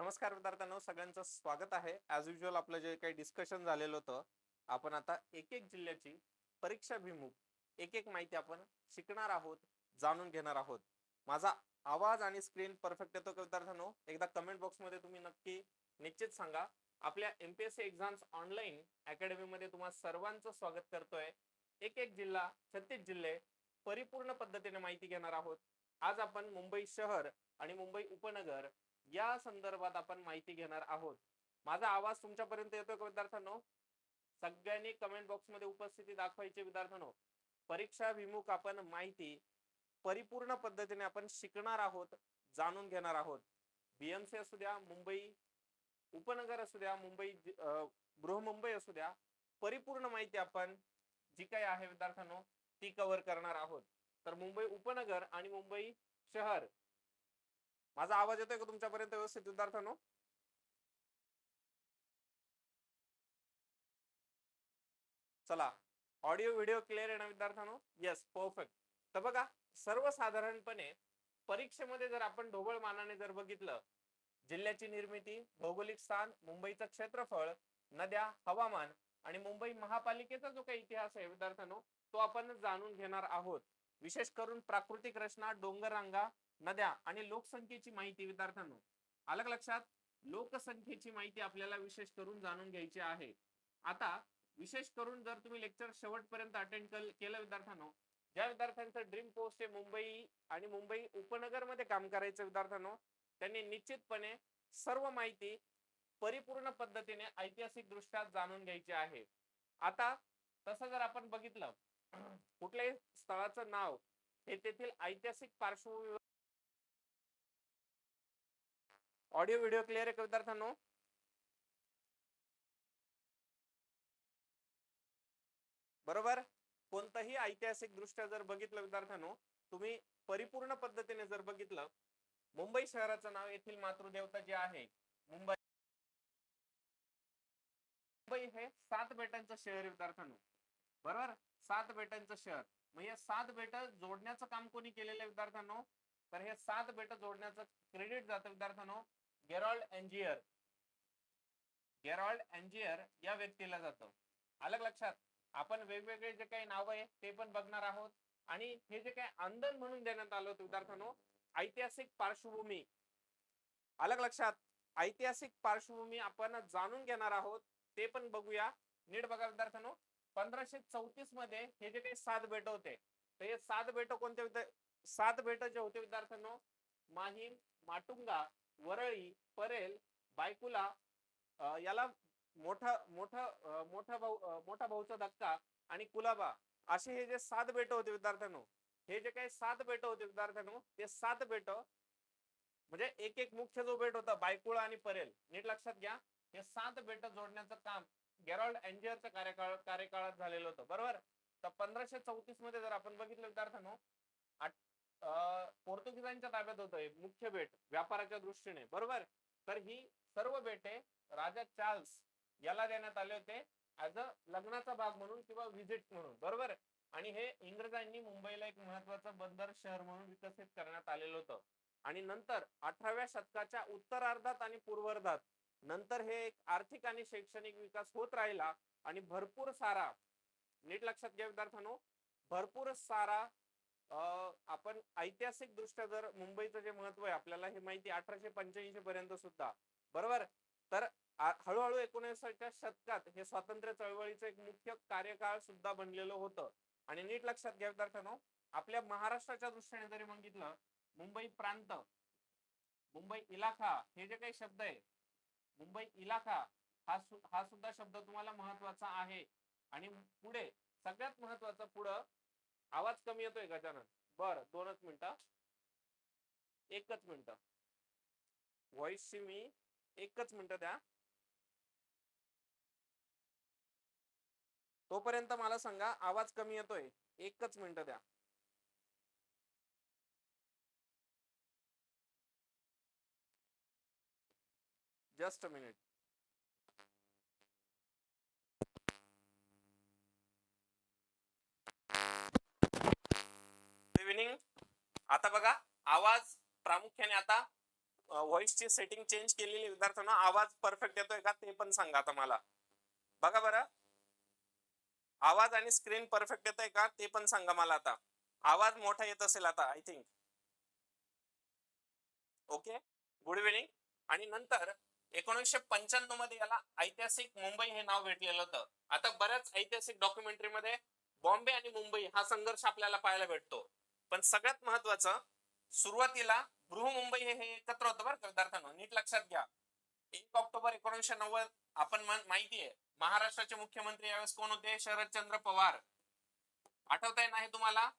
नमस्कार विद्यार्थ्यांनो सगळ्यांचं स्वागत आहे. ॲज युजल आपलं जे काही डिस्कशन झालेलं होतं आपण आता एक एक जिल्ह्याची परीक्षाभिमुख एक एक माहिती आपण शिकणार आहोत जाणून घेणार आहोत. माझा आवाज आणि स्क्रीन परफेक्ट येतो का विद्यार्थ्यांनो? एकदा कमेंट बॉक्समध्ये तुम्ही नक्की निश्चित सांगा. आपल्या एमपीएससी एक्झाम्स ऑनलाईन अकॅडमीमध्ये तुम्हा सर्वांचं स्वागत करतोय. एक एक जिल्हा छत्तीस जिल्हे परिपूर्ण पद्धतीने माहिती घेणार आहोत. आज आपण मुंबई शहर आणि मुंबई उपनगर या संदर्भात आपण माहिती घेणार आहोत. माझा आवाज तुमच्यापर्यंत येतोय का विद्यार्थ्यांनो? सगळ्यांनी कमेंट बॉक्समध्ये उपस्थिती दाखवायची विद्यार्थ्यांनो. परीक्षा विमुख आपण माहिती परिपूर्ण पद्धतीने आपण शिकणार आहोत जाणून घेणार आहोत. बीएमसी असू द्या मुंबई उपनगर असू द्या मुंबई बृहमुंबई असू द्या परिपूर्ण माहिती आपण जी काही आहे विद्यार्थ्यांनो ती कव्हर करणार आहोत. तर मुंबई उपनगर आणि मुंबई शहर माझा आवाज येतोय का तुमच्यापर्यंत व्यवस्थित विद्यार्थ्यांनो? चला. ऑडिओ व्हिडिओ क्लिअर आहे ना विद्यार्थ्यांनो? येस परफेक्ट तर बघा सर्वसाधारणपणे परीक्षेमध्ये जर आपण ढोबळ मानाने जर बघितलं जिल्ह्याची निर्मिती भौगोलिक स्थान मुंबईचं क्षेत्रफळ नद्या हवामान आणि मुंबई महापालिकेचा जो काही इतिहास आहे विद्यार्थ्यांनो तो आपण जाणून घेणार आहोत. विशेष करून प्राकृतिक रचना डोंगर रांगा नद्या आणि लोकसंख्येची माहिती विद्यार्थ्यांनो. अलग लक्षात? लोकसंख्येची माहिती आपल्याला विशेष करून जाणून घ्यायची आहे. आता विशेष करून जर तुम्ही लेक्चर शेवटपर्यंत अटेंड केलं विद्यार्थ्यांनो ज्या विद्यार्थ्यांचं ड्रीम पोस्ट आहे मुंबई आणि मुंबई उपनगरमध्ये काम करायचं विद्यार्थ्यांनो त्यांनी निश्चितपणे सर्व माहिती परिपूर्ण पद्धतीने ऐतिहासिक दृष्ट्या जाणून घ्यायची आहे. आता तसं जर आपण बघितलं कुठल्याही स्थळाचं नाव हे तेथील ऐतिहासिक पार्श्वभूमी ऑडिओ व्हिडिओ क्लिअर आहे का विद्यार्थ्यांनो? बरोबर? कोणतंही ऐतिहासिक दृष्ट्या जर बघितलं विद्यार्थ्यांनो तुम्ही परिपूर्ण पद्धतीने जर बघितलं मुंबई शहराचं नाव येथील मातृदेवता जी आहे मुंबई मुंबई हे सात बेटांचं शहर विद्यार्थ्यांनो. बरोबर? सात बेटांचं शहर. मग सात बेट जोडण्याचं काम कोणी केलेलं आहे विद्यार्थ्यांनो? तर हे सात बेट जोडण्याचं क्रेडिट जातं विद्यार्थ्यांनो. गेरॉल्ड एंजियर गेरॉल्ड एंजियर या व्यक्तीला जातं. अलग लक्षात? आपण वेगवेगळे जे काही नाव आहे ते पण बघणार आहोत. आणि हे जे काही आंदोलन म्हणून देण्यात आलं होतं विद्यार्थ्यांनो ऐतिहासिक पार्श्वभूमी. अलग लक्षात? ऐतिहासिक पार्श्वभूमी आपण जाणून घेणार आहोत ते पण बघूया. नीट बघा विद्यार्थ्यांनो. पंधराशे चौतीसमध्ये हे जे काही सात बेट होते तर हे सात बेट कोणते सात बेट जे होते विद्यार्थ्यांनो माहीम माटुंगा वरळी परेल बायकुला याला मोठा मोठा मोठा भाऊ मोठा भाऊचा धक्का आणि कुलाबा. असे हे जे सात बेट होते विद्यार्थ्यांनो हे जे काही सात बेट होते विद्यार्थ्यांनो ते सात बेट म्हणजे एक एक मुख्य जो बेट होता बायकुळा आणि परेल नीट लक्षात घ्या हे सात बेट जोडण्याचं काम गेरॉल्ड एंजियरच्या कार्यकाळ कार्यकाळात झालेलं होतं बरोबर? तर पंधराशे चौतीसमध्ये जर आपण बघितलं विद्यार्थ्यांनो पोर्तुगीजांच्या ताब्यात होतं मुख्य बेट व्यापाराच्या दृष्टीने. बरोबर? तर ही सर्व बेटे राजा चार्ल्स याला देण्यात आले होते ऍज अ लग्नाचा भाग म्हणून किंवा व्हिजिट म्हणून. बरोबर? आणि हे इंग्रजांनी मुंबईला एक महत्वाचं बंदर शहर म्हणून विकसित करण्यात आलेलं होतं. आणि नंतर अठराव्या शतकाच्या उत्तरार्धात आणि पूर्वार्धात नंतर हे एक आर्थिक आणि शैक्षणिक विकास होत राहिला. आणि भरपूर सारा नीट लक्षात घ्या विद्यार्थ्यांनो भरपूर सारा आपण ऐतिहासिक दृष्ट्या जर मुंबईचं जे महत्त्व आहे आपल्याला हे माहिती अठराशे पंच्याऐंशी पर्यंत सुद्धा. बरोबर? तर हळूहळू एकोणीसाव्या शतकात हे स्वातंत्र्य चळवळीचं एक मुख्य कार्यकाळ सुद्धा बनलेलं होतं. आणि नीट लक्षात घ्या विद्यार्थ्यांनो आपल्या महाराष्ट्राच्या दृष्टीने जरी बघितलं मुंबई प्रांत मुंबई इलाखा हे जे काही शब्द आहे मुंबई इलाखा हा सु- हा सुद्धा शब्द तुम्हाला महत्त्वाचा आहे. आणि पुढे सगळ्यात महत्वाचं पुढं आवाज कमी येतोय गजानन बर दोनच मिनिटं. एकच मिनिट. व्हॉइसची मी एकच मिनिट द्या. तोपर्यंत मला सांगा आवाज कमी येतोय. एकच मिनिट द्या. जस्ट अ मिनिट इव्हिनिंग आता बघा आवाज प्रामुख्याने आता व्हॉइसची सेटिंग चेंज केलेली विद्यार्थ्यांना आवाज परफेक्ट येतोय का ते पण सांगा आता मला. बघा बरं. आवाज आणि स्क्रीन परफेक्ट येतोय का ते पण सांगा मला आता. आवाज मोठा येत असेल आता I think okay good evening आणि नंतर एकोणीसशे पंच्याण्णवमध्ये याला ऐतिहासिक मुंबई हे नाव भेटलेलं होतं. आता बऱ्याच ऐतिहासिक डॉक्युमेंटरी मध्ये बॉम्बे आणि मुंबई हा संघर्ष आपल्याला पाहायला भेटतो. पण सगळ्यात महत्वाचं सुरुवातीला बृहमुंबई हे एकत्र होतं बरं विद्यार्थ्यांना. नीट लक्षात घ्या. एक ऑक्टोबर एकोणीशे नव्वद आपण माहिती आहे महाराष्ट्राचे मुख्यमंत्री यावेळेस कोण होते? शरदचंद्र पवार. आठवत आहे ना हे तुम्हाला?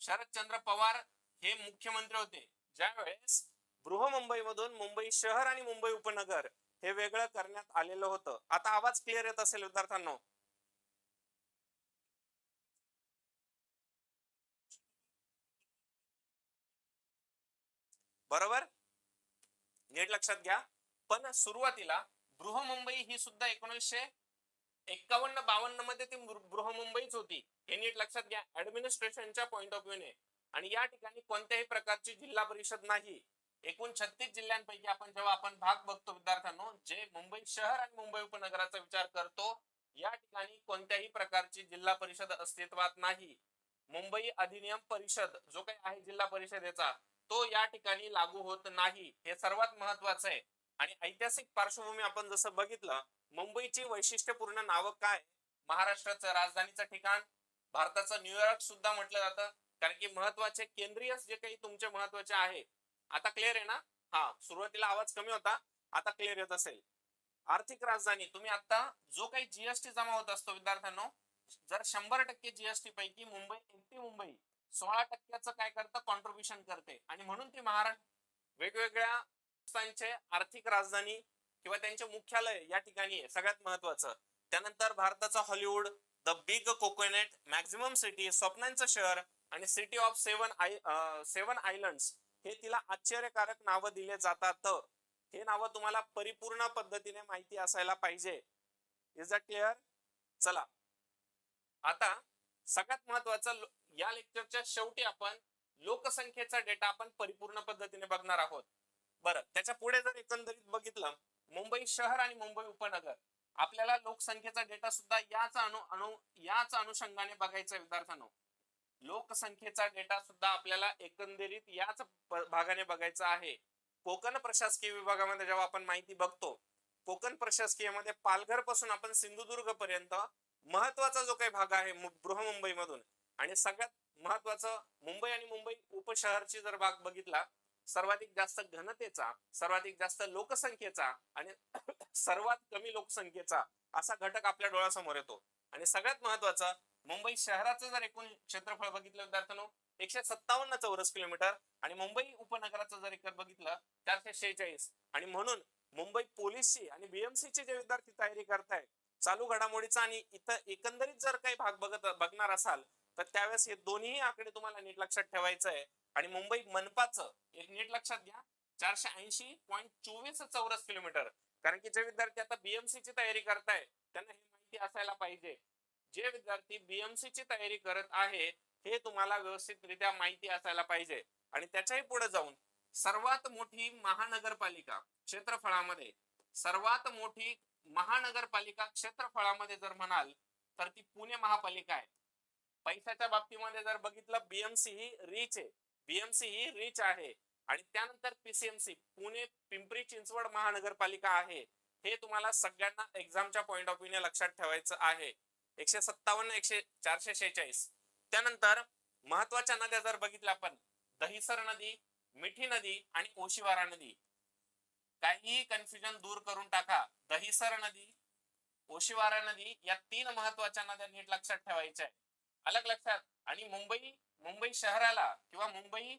शरदचंद्र पवार हे मुख्यमंत्री होते. ज्यावेळेस बृहमुंबई मधून मुंबई शहर आणि मुंबई उपनगर हे वेगळं करण्यात आलेलं होतं. आता आवाज क्लिअर येत असेल विद्यार्थ्यांना. बरोबर? नीट लक्षात घ्या. पण सुरुवातीला बृहमुंबई ही सुद्धा एकोणीसशे एक्कावन्न बावन्नमध्ये ती बृहमुंबईच होती. हे नीट लक्षात घ्या. ऍडमिनिस्ट्रेशनच्या पॉइंट ऑफ व्ह्यूने आणि या ठिकाणी कोणत्याही प्रकारची जिल्हा परिषद नाही. एकूण छत्तीस जिल्ह्यांपैकी आपण जेव्हा आपण भाग बघतो विद्यार्थ्यांनो जे मुंबई शहर आणि मुंबई उपनगराचा विचार करतो या ठिकाणी कोणत्याही प्रकारची जिल्हा परिषद अस्तित्वात नाही. मुंबई अधिनियम परिषद जो काही आहे जिल्हा परिषदेचा तो या ठिकाणी लागू होत नाही हे सर्वात महत्वाचं आहे. आणि ऐतिहासिक पार्श्वभूमी आपण जसं बघितलं मुंबईची वैशिष्ट्यपूर्ण नावं काय? महाराष्ट्राचं राजधानीचं ठिकाण भारताचं न्यूयॉर्क सुद्धा म्हटलं जातं कारण की महत्त्वाचे केंद्रीय जे काही तुमचे महत्त्वाचे आहे. आता क्लिअर आहे ना? हा सुरुवातीला आवाज कमी होता आता क्लिअर येत असेल. आर्थिक राजधानी तुम्ही आता जो काही जीएसटी जमा होत असतो विद्यार्थ्यांनो जर शंभर टक्के जीएसटी पैकी मुंबई एकटी मुंबई सोळा टक्क्याचं काय करतं? कॉन्ट्रीब्युशन करते. आणि म्हणून ती महाराष्ट्र वेगवेगळ्या संस्थांचे आर्थिक राजधानी किंवा त्यांचे मुख्यालय या ठिकाणी आहे. सगळ्यात महत्वाचं. त्यानंतर भारताचा Hollywood the big coconut maximum city स्वप्नांचं शहर आणि city of seven I seven islands हे तिला आश्चर्यकारक नावं दिले जातात. हे नावं तुम्हाला परिपूर्ण पद्धतीने माहिती असायला पाहिजे. इज दॅट क्लिअर चला. आता सगळ्यात महत्वाचं या लेक्चरच्या शेवटी आपण लोकसंख्येचा डेटा आपण परिपूर्ण पद्धतीने बघणार आहोत. बरं त्याच्या पुढे जर एकंदरीत बघितलं मुंबई शहर आणि मुंबई उपनगर आपल्याला लोकसंख्येचा डेटा सुद्धा याच अनु अनु याच अनुषंगाने बघायचा विद्यार्थ्यांनो. लोकसंख्येचा डेटा सुद्धा आपल्याला एकंदरीत याच भागाने बघायचा आहे. कोकण प्रशासकीय विभागामध्ये जेव्हा आपण माहिती बघतो कोकण प्रशासकीयमध्ये पालघरपासून आपण सिंधुदुर्ग पर्यंत महत्त्वाचा जो काही भाग आहे बृहमुंबई मधून आणि सगळ्यात महत्वाचं मुंबई आणि मुंबई उपशहरची जर भाग बघितला सर्वाधिक जास्त घनतेचा सर्वाधिक जास्त लोकसंख्येचा आणि सर्वात कमी लोकसंख्येचा असा घटक आपल्या डोळ्यासमोर येतो. आणि सगळ्यात महत्वाचं मुंबई शहराचं जर एकूण क्षेत्रफळ बघितलं विद्यार्थ्यांनो एकशे सत्तावन्न चौरस किलोमीटर आणि मुंबई उपनगराचं जर एकत बघितलं चारशे शेहेचाळीस. आणि म्हणून मुंबई पोलीसची आणि बीएमसी ची जे विद्यार्थी तयारी करताय चालू घडामोडीचा आणि इथं एकंदरीत जर काही भाग बघत बघणार असाल तर त्यावेळेस हे दोन्ही आकडे तुम्हाला नीट लक्षात ठेवायचं आहे. आणि मुंबई मनपाचं एक नीट लक्षात घ्या. चारशे ऐंशी पॉईंट चोवीस चौरस किलोमीटर. कारण की जे विद्यार्थी आता बीएमसी ची तयारी करताय त्यांना हे माहिती असायला पाहिजे. जे विद्यार्थी बीएमसी ची तयारी करत आहे हे तुम्हाला व्यवस्थितरित्या माहिती असायला पाहिजे. आणि त्याच्याही पुढे जाऊन सर्वात मोठी महानगरपालिका क्षेत्रफळामध्ये सर्वात मोठी महानगरपालिका क्षेत्रफळामध्ये जर म्हणाल तर ती पुणे महापालिका आहे. पैशाच्या बाबतीमध्ये जर बघितलं बीएमसी ही रिच आहे. बीएमसी ही रिच आहे. आणि त्यानंतर पीसीएमसी पुणे पिंपरी चिंचवड महानगरपालिका आहे. हे तुम्हाला सगळ्यांना एक्झामच्या पॉइंट ऑफ व्ह्यूने लक्षात ठेवायचं आहे. एकशे सत्तावन्न एकशे चारशे शेहेचाळीस. त्यानंतर महत्त्वाच्या नद्या जर बघितल्या आपण दहिसर नदी मिठी नदी आणि ओशिवारा नदी. काहीही कन्फ्युजन दूर करून टाका. दहिसर नदी ओशिवारा नदी या तीन महत्त्वाच्या नद्या नीट लक्षात ठेवायच्या आहे अलग लक्षात. आणि मुंबई मुंबई शहराला किंवा मुंबई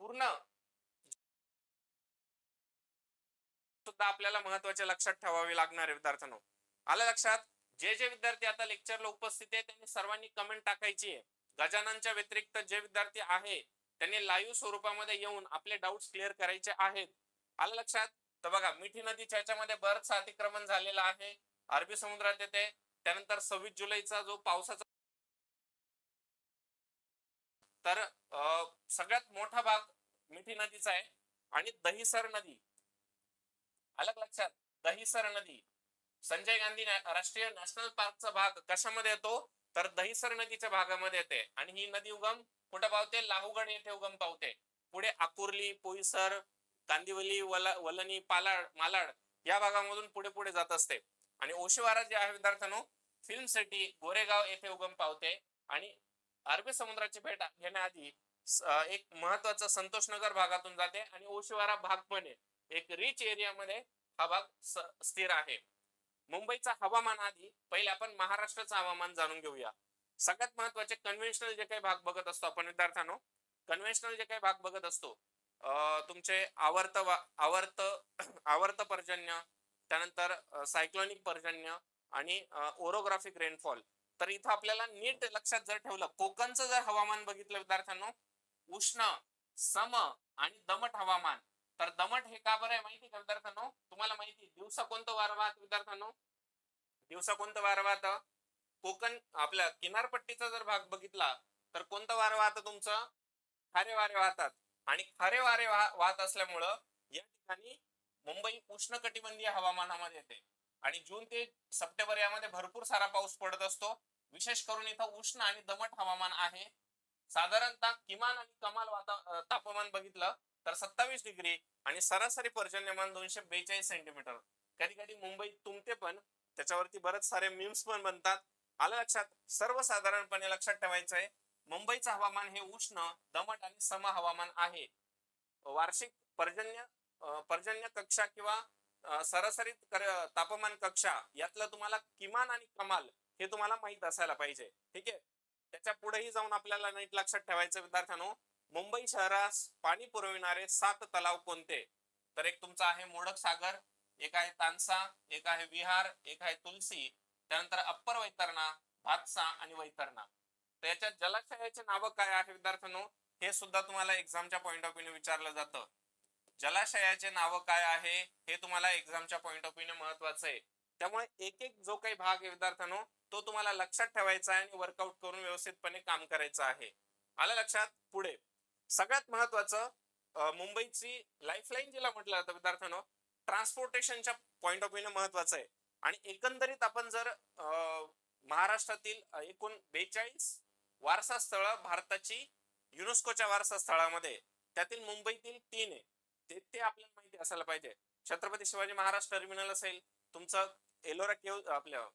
पूर्ण सुद्धा आपल्याला महत्त्वाचे लक्षात ठेवावे लागणार आहे विद्यार्थ्यांनो. आलं लक्षात? जे जे विद्यार्थी आता लेक्चरला उपस्थित आहे त्यांनी सर्वांनी कमेंट टाकायची आहे. गजाननच्या व्यतिरिक्त जे विद्यार्थी आहे त्यांनी लाईव्ह स्वरूपामध्ये येऊन आपले डाऊट्स क्लिअर करायचे आहेत. आलं लक्षात? तर बघा मिठी नदीच्या याच्यामध्ये बरंच अतिक्रमण झालेलं आहे. अरबी समुद्रात येते. त्यानंतर सव्वीस जुलैचा जो पावसाचा तर सगळ्यात मोठा भाग मिठी नदीचा आहे आणि दहिसर नदी. अलग लक्षात दहिसर नदी. संजय गांधी राष्ट्रीय नॅशनल पार्कचा भाग कशामध्ये येतो? तर दहिसर नदीच्या भागामध्ये येते. आणि ही नदी उगम कुठं पावते? लाहूगड येथे उगम पावते. पुढे आकुर्ली पोईसर कांदिवली वला वलनी पालाड मालाड या भागामधून पुढे पुढे जात असते. आणि ओशिवारा जे आहे विद्यार्थ्यांनो फिल्म सिटी गोरेगाव येथे उगम पावते. आणि अरबी समुद्राची भेट घेण्याआधी एक महत्त्वाचा संतोषनगर भागातून जाते आणि ओशिवारा भाग पण आहे एक रिच एरियामध्ये हा भाग स्थिर आहे. मुंबईचा हवामान आधी पहिले आपण महाराष्ट्राचं हवामान जाणून घेऊया. सगळ्यात महत्त्वाचे कन्व्हेन्शनल जे काही भाग बघत असतो आपण विद्यार्थ्यांनो कन्व्हेन्शनल जे काही भाग बघत असतो तुमचे आवर्त वा- आवर्त आवर्त पर्जन्य त्यानंतर सायक्लोनिक पर्जन्य आणि ओरोग्राफिक रेनफॉल तर इथं आपल्याला नीट लक्षात जर ठेवलं कोकणचं जर हवामान बघितलं विद्यार्थ्यांनो उष्ण सम आणि दमट हवामान. तर दमट हे का बरं आहे माहिती का विद्यार्थ्यांनो? तुम्हाला माहिती दिवसा कोणतं वारं वाहत विद्यार्थ्यांनो? दिवसा कोणतं वारं वाहत? कोकण आपल्या किनारपट्टीचा जर भाग बघितला तर कोणतं वारं वाहतं तुमचं? खारे वारे वाहतात. आणि खारे वारे वाहत असल्यामुळं या ठिकाणी मुंबई उष्ण कटिबंधीय हवामानामध्ये येते. आणि जून ते सप्टेंबर यामध्ये भरपूर सारा पाऊस पडत असतो. विशेष करून इथं उष्ण आणि दमट हवामान आहे. साधारणतः किमान आणि कमाल वाता तापमान बघितलं तर सत्तावीस डिग्री आणि सरासरी पर्जन्यमान दोनशे बेचाळीस सेंटीमीटर. कधी कधी मुंबईत तुमते पण त्याच्यावरती बरेच सारे मीम्स पण बनतात. आलं लक्षात? सर्वसाधारणपणे लक्षात ठेवायचं आहे मुंबईचं हवामान हे उष्ण दमट आणि सम हवामान आहे. वार्षिक पर्जन्य पर्जन्य कक्षा किंवा सरासरी तापमान कक्षा यातलं तुम्हाला किमान आणि कमाल हे तुम्हाला माहीत असायला पाहिजे. ठीक आहे? त्याच्या पुढेही जाऊन आपल्याला नीट लक्षात ठेवायचं विद्यार्थ्यांनो. मुंबई शहरास पाणी पुरविणारे सात तलाव कोणते? तर एक तुमचा आहे मोडक सागर एक आहे तानसा एक आहे विहार एक आहे तुलसी त्यानंतर अप्पर वैतरणा भातसा आणि वैतरणा. तर याच्या जलाशयाचे नावं काय आहे विद्यार्थ्यांनो? हे सुद्धा तुम्हाला एक्झामच्या पॉईंट ऑफ व्ह्यू विचारलं जातं. जलाशयाचे नाव काय आहे हे तुम्हाला एक्झामच्या पॉईंट ऑफ व्ह्यू महत्वाचं आहे. त्यामुळे एक एक जो काही भाग आहे विद्यार्थ्यांनो तो तुम्हाला लक्षात ठेवायचा आहे आणि वर्कआउट करून व्यवस्थितपणे काम करायचं आहे. आलं लक्षात? पुढे. सगळ्यात महत्वाचं मुंबईची लाईफलाईन जिला म्हटलं जातं विद्यार्थ्यांनो ट्रान्सपोर्टेशनच्या पॉईंट ऑफ व्ह्यू महत्वाचं आहे. आणि एकंदरीत आपण जर अं, महाराष्ट्रातील एकूण बेचाळीस वारसा स्थळ भारताची युनेस्कोच्या वारसा स्थळामध्ये त्यातील मुंबईतील तीन आहे. ते ते आपल्याला माहिती असायला पाहिजे. छत्रपती शिवाजी महाराज टर्मिनल असेल तुमचं एलोरा केव आपल्या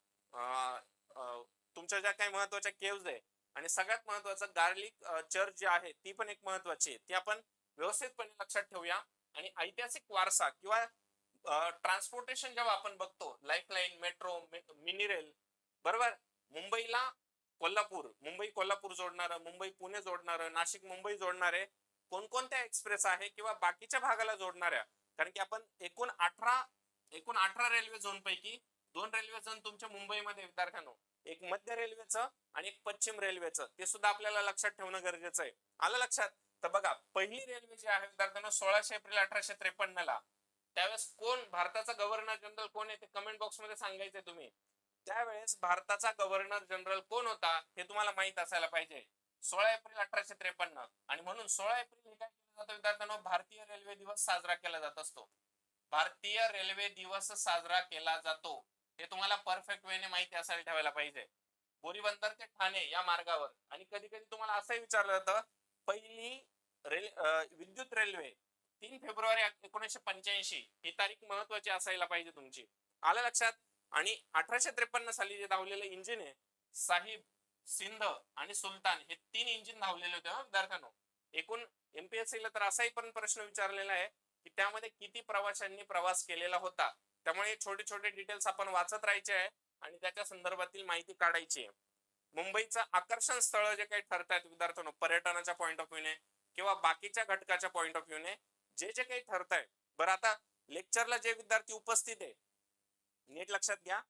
तुमच्या ज्या काही महत्त्वाच्या केव्ज आहे आणि सगळ्यात महत्वाचं गार्लिक चर्च जे आहे ती पण एक महत्वाची आहे. ती आपण व्यवस्थितपणे लक्षात ठेवूया. आणि ऐतिहासिक वारसा किंवा ट्रान्सपोर्टेशन जेव्हा आपण बघतो लाईफलाईन मेट्रो मिनी रेल बरोबर? मुंबईला कोल्हापूर मुंबई कोल्हापूर जोडणारं मुंबई पुणे जोडणारं नाशिक मुंबई जोडणारे कोणकोणत्या एक्सप्रेस आहे किंवा बाकीच्या भागाला जोडणाऱ्या? कारण की आपण एकूण अठरा एकूण अठरा रेल्वे झोन पैकी दोन रेल्वे झोन तुमच्या मुंबईमध्ये विद्यार्थ्यांनो. एक मध्य रेल्वेचं आणि एक पश्चिम रेल्वेचं. ते सुद्धा आपल्याला लक्षात ठेवणं गरजेचं आहे. आलं लक्षात? तर बघा पहिली रेल्वे जी आहे विद्यार्थ्यांना सोळाशे एप्रिल अठराशे त्रेपन्न ला त्यावेळेस कोण भारताचा गव्हर्नर जनरल कोण आहे ते कमेंट बॉक्समध्ये सांगायचंय तुम्ही. त्यावेळेस भारताचा गव्हर्नर जनरल कोण होता हे तुम्हाला माहीत असायला पाहिजे. सोळा एप्रिल अठराशे त्रेपन्न. आणि म्हणून सोळा एप्रिल आता विद्यार्थ्यांनो भारतीय रेल्वे दिवस साजरा केला जात असतो. भारतीय रेल्वे दिवस साजरा केला जातो. हे तुम्हाला परफेक्ट वेने माहिती असायला ठेवायला पाहिजे. बोरीबंदर ते ठाणे या मार्गावर. आणि कधी कधी तुम्हाला असंही विचारलं जातं पहिली रेल विद्युत रेल्वे तीन फेब्रुवारी एकोणीसशे पंच्याऐंशी. ही तारीख महत्वाची असायला पाहिजे तुमची. आलं लक्षात? आणि अठराशे त्रेपन्न साली जे धावलेलं इंजिन आहे साहिब सिंध आणि सुलतान हे तीन इंजिन धावलेले होते विद्यार्थ्यांनो. एकूण एमपीएससी ला तर असाही पण प्रश्न विचारलेला आहे की त्यामध्ये किती प्रवाशांनी प्रवास केलेला होता. त्यामुळे छोटे छोटे डिटेल्स आपण वाचत राहायचे आहे आणि त्याच्या संदर्भातील माहिती काढायची आहे. मुंबईचं आकर्षण स्थळ जे काही ठरतात विद्यार्थ्यांनो पर्यटनाच्या पॉईंट ऑफ व्ह्यूने किंवा बाकीच्या घटकाच्या पॉईंट ऑफ व्ह्यूने जे जे काही ठरत आहे बरं आता लेक्चरला जे विद्यार्थी उपस्थित आहे नीट लक्षात घ्या.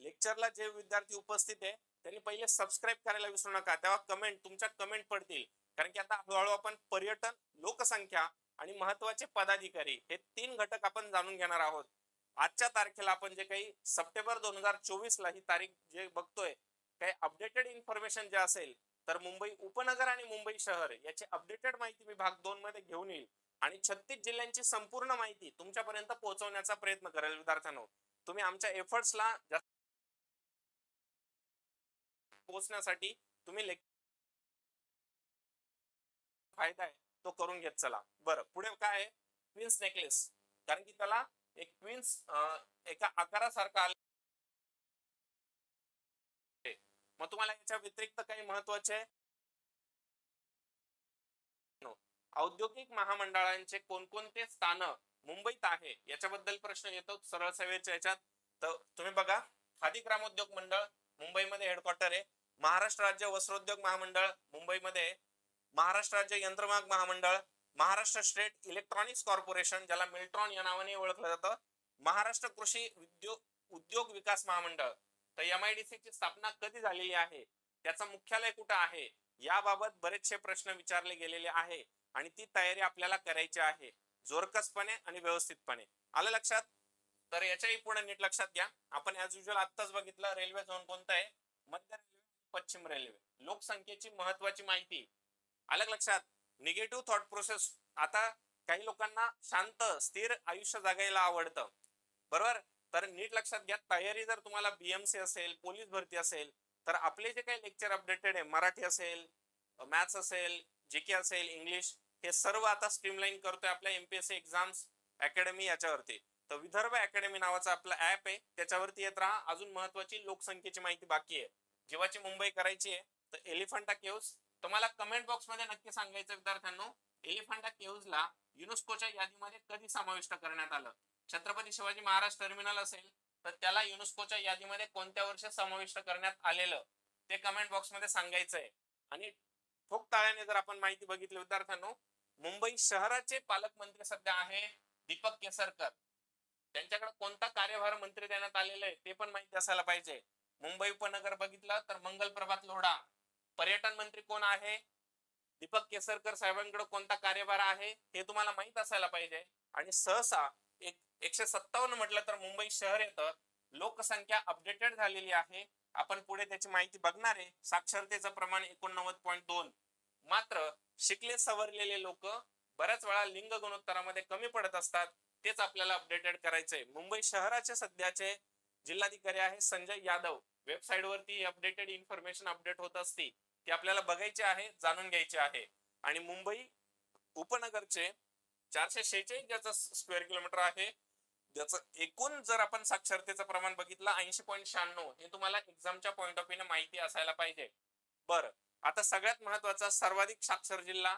लेक्चरला जे विद्यार्थी उपस्थित आहे त्यांनी पहिले सबस्क्राईब करायला विसरू नका. तेव्हा कमेंट तुमच्या कमेंट पडतील. कारण की आता हळूहळू आपण पर्यटन लोकसंख्या आणि महत्त्वाचे पदाधिकारी हे तीन घटक आपण जाणून घेणार आहोत. आजच्या तारखेला आपण जे काही सप्टेंबर दोन हजार चोवीस ला ही तारीख जे बघतोय काही अपडेटेड इन्फॉर्मेशन जे असेल तर मुंबई उपनगर आणि मुंबई शहर याची अपडेटेड माहिती मी भाग दोन मध्ये घेऊन येईल. आणि छत्तीस जिल्ह्यांची संपूर्ण माहिती तुमच्यापर्यंत पोहोचवण्याचा प्रयत्न करेल विद्यार्थ्यांनो. तुम्ही आमच्या एफर्ट्सला जास्त पोहोचण्यासाठी तुम्ही फायदा आहे तो करून घेत चला. बरं पुढे काय आहे? क्वीन्स नेकलेस कारण की त्याला एक क्वीन्स एका आकारासारखा आला मग तुम्हाला याच्या व्यतिरिक्त काही महत्त्वाचे? औद्योगिक महामंडळांचे कोणकोणते स्थान मुंबईत आहे? याच्याबद्दल प्रश्न येतो सरळ सेवेच्या याच्यात. तर तुम्ही बघा खादी ग्रामोद्योग मंडळ मुंबईमध्ये हेडक्वार्टर आहे. महाराष्ट्र राज्य वस्त्रोद्योग महामंडळ मुंबईमध्ये महाराष्ट्र राज्य यंत्रमाग महामंडळ महाराष्ट्र स्टेट इलेक्ट्रॉनिक्स कॉर्पोरेशन ज्याला मिल्ट्रॉन या नावाने ओळखलं जातं महाराष्ट्र कृषी उद्योग उद्योग विकास महामंडळ. तर एमआयडीसी ची स्थापना कधी झालेली आहे? त्याचं मुख्यालय कुठं आहे? याबाबत बरेचसे प्रश्न विचारले गेलेले आहे आणि ती तयारी आपल्याला करायची आहे जोरकसपणे आणि व्यवस्थितपणे. आलं लक्षात? तर याच्याही पुढे नीट लक्षात घ्या. आपण ऍज युजल आत्ताच बघितलं रेल्वे झोन कोणता आहे? मध्य रेल्वे पश्चिम रेल्वे. लोकसंख्येची महत्वाची माहिती. आलं लक्षात. निगेटिव्ह थॉट प्रोसेस आता काही लोकांना शांत स्थिर आयुष्य जगायला आवडतं. बरोबर? तर नीट लक्षात घ्या तयारी जर तुम्हाला बीएमसी असेल पोलीस भरती असेल तर आपले जे काही लेक्चर अपडेटेड आहे मराठी असेल मॅथ्स असेल जेके असेल इंग्लिश हे सर्व आता स्ट्रीमलाईन करतोय आपल्या एमपीएससी एक्झाम्स अकॅडमी याच्यावरती. तर विदर्भ अकॅडमी नावाचा आपला ऍप आहे त्याच्यावरती येत राहा. अजून महत्वाची लोकसंख्येची माहिती बाकी आहे. जेव्हाची मुंबई करायची आहे तर एलिफंटा केव्स तुम्हाला कमेंट बॉक्समध्ये नक्की सांगायचं विद्यार्थ्यांनो एलिफंटा केव्सला युनेस्कोच्या यादीमध्ये कधी समाविष्ट करण्यात आलं? छत्रपती शिवाजी महाराज टर्मिनल असेल तर त्याला युनेस्कोच्या यादीमध्ये कोणत्या वर्षी समाविष्ट करण्यात आलेलं? ते कमेंट बॉक्समध्ये सांगायचं आहे आणि ठोक ताळ्याने जर आपण माहिती बघितली विद्यार्थ्यांनो मुंबई शहराचे पालकमंत्री सध्या आहे दीपक केसरकर. त्यांच्याकडे कोणता कार्यभार मंत्री देण्यात आलेला आहे ते पण माहिती असायला पाहिजे. मुंबई उपनगर बघितलं तर मंगल प्रभात लोढा. पर्यटन मंत्री कोण आहे? दीपक केसरकर साहेबांकडे कोणता कार्यभार आहे? हे तुम्हाला माहीत असायला पाहिजे. आणि सहसा एक एकशे सत्तावन्न म्हटलं तर मुंबई शहर येतं. लोकसंख्या अपडेटेड झालेली आहे. आपण पुढे त्याची माहिती बघणार आहे. साक्षरतेचं प्रमाण एकोणनव्वद पॉईंट दोन. मात्र शिकले सवरलेले लोक बऱ्याच वेळा लिंग गुणोत्तरामध्ये कमी पडत असतात. तेच आपल्याला अपडेटेड करायचंय. मुंबई शहराचे सध्याचे जिल्हाधिकारी आहे संजय यादव. वेबसाईट वरती अपडेटेड इन्फॉर्मेशन अपडेट होत असते. ते आपल्याला बघायचे आहे जाणून घ्यायचे आहे. आणि मुंबई उपनगरचे चारशे शेहेचाळीस ज्याचं स्क्वेअर किलोमीटर आहे ज्याचं एकूण जर आपण साक्षरतेचं प्रमाण बघितलं ऐंशी पॉईंट शहाण्णव हे तुम्हाला एक्झामच्या पॉईंट ऑफ व्ह्यू माहिती असायला पाहिजे. बरं आता सगळ्यात महत्त्वाचा सर्वाधिक साक्षर जिल्हा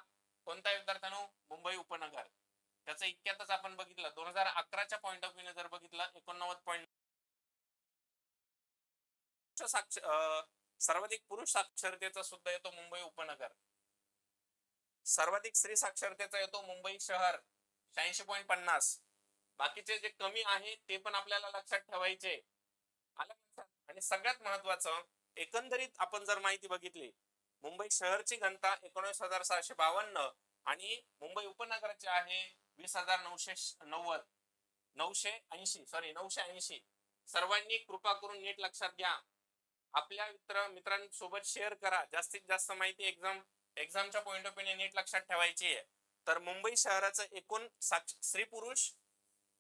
कोणता आहे विद्यार्थ्यांनो? मुंबई उपनगर. त्याचं इतक्यातच आपण बघितलं दोन हजार अकराच्या पॉईंट ऑफ व्ह्यू जर बघितलं एकोणनव्वद पॉईंट साक्ष अं, सर्वाधिक पुरुष साक्षरतेचा सुद्धा येतो मुंबई उपनगर. सर्वाधिक स्त्री साक्षरतेचा येतो मुंबई शहर शहाऐंशी पॉईंट पन्नास. बाकीचे जे कमी आहे ते पण आपल्याला लक्षात ठेवायचे. आणि सगळ्यात महत्वाचं एकंदरीत आपण जर माहिती बघितली मुंबई शहरची घनता एकोणीस हजार सहाशे बावन्न आणि मुंबई उपनगराची आहे वीस हजार नऊशे नव्वद नऊशे ऐंशी सॉरी नऊशे ऐंशी. सर्वांनी कृपा करून नीट लक्षात घ्या. आपल्या मित्र मित्रांसोबत शेअर करा. जास्तीत जास्त माहिती एक्झाम एक्झामच्या पॉईंट ऑफ व्ह्यू नीट लक्षात ठेवायची आहे. तर मुंबई शहराचं एकूण साक्ष- स्त्री पुरुष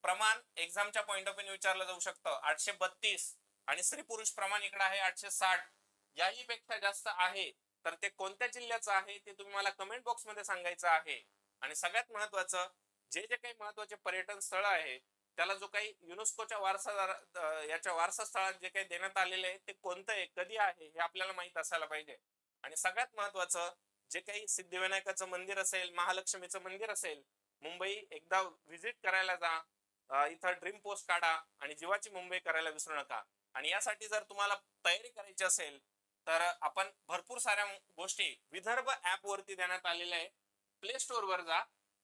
प्रमाण एक्झामच्या पॉईंट ऑफ व्ह्यू विचारलं जाऊ शकतं. आठशे बत्तीस आणि स्त्री पुरुष प्रमाण इकडे आहे आठशे साठ. याही पेक्षा जास्त आहे. तर ते कोणत्या जिल्ह्याचं आहे ते तुम्ही मला कमेंट बॉक्समध्ये सांगायचं आहे. आणि सगळ्यात महत्वाचं जे जे काही महत्त्वाचे पर्यटन स्थळ आहे त्याला जो काही युनेस्कोच्या वारसा याच्या वारसा स्थळात जे काही देण्यात आलेले आहे ते कोणतं आहे कधी आहे हे आपल्याला माहीत असायला पाहिजे. आणि सगळ्यात महत्वाचं जे काही सिद्धिविनायकाचं मंदिर असेल महालक्ष्मीचं मंदिर असेल मुंबई एकदा व्हिजिट करायला जा इथं ड्रीम पोस्ट काढा आणि जीवाची मुंबई करायला विसरू नका. आणि यासाठी जर तुम्हाला तयारी करायची असेल तर आपण भरपूर साऱ्या गोष्टी विदर्भ ऍप वरती देण्यात आलेल्या आहे. प्ले स्टोर वर जा.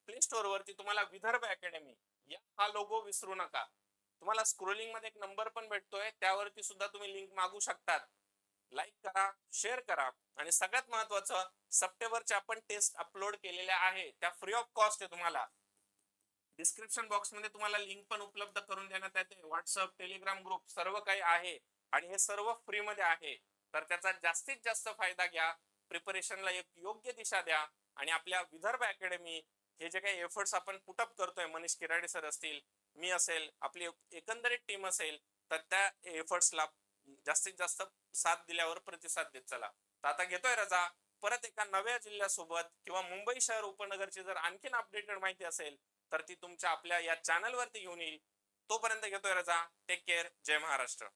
प्ले स्टोर वरती तुम्हाला विदर्भ अकॅडमी या हा लोगो विसरू नका. तुम्हाला स्क्रोलिंगमध्ये एक नंबर पण भेटतोय त्यावरती सुद्धा तुम्ही लिंक मागू शकतात. लाईक करा शेअर करा आणि सगळ्यात महत्वाचं सप्टेंबरच्या आपण टेस्ट अपलोड केलेल्या आहे त्या फ्री ऑफ कॉस्ट आहे तुम्हाला. डिस्क्रिप्शन बॉक्समध्ये तुम्हाला लिंक पण उपलब्ध करून देण्यात येते. व्हॉट्सअप टेलिग्राम ग्रुप सर्व काही आहे आणि हे सर्व फ्री मध्ये आहे. तर त्याचा जास्तीत जास्त फायदा घ्या प्रिपरेशनला एक योग्य दिशा द्या आणि आपल्या विदर्भ अकॅडमी हे जे काही एफर्ट्स आपण पुटअप करतोय मनीष किराडे सर असतील मी असेल आपली एकंदरीत टीम असेल तर त्या एफर्ट्सला जास्तीत जास्त साथ दिल्यावर प्रतिसाद देत चला. तर आता घेतोय रजा. परत एका नव्या जिल्ह्यासोबत किंवा मुंबई शहर उपनगरची जर आणखीन अपडेटेड माहिती असेल तर ती तुमच्या आपल्या या चॅनलवरती घेऊन येईल. तोपर्यंत घेतोय रजा. टेक केअर जय महाराष्ट्र.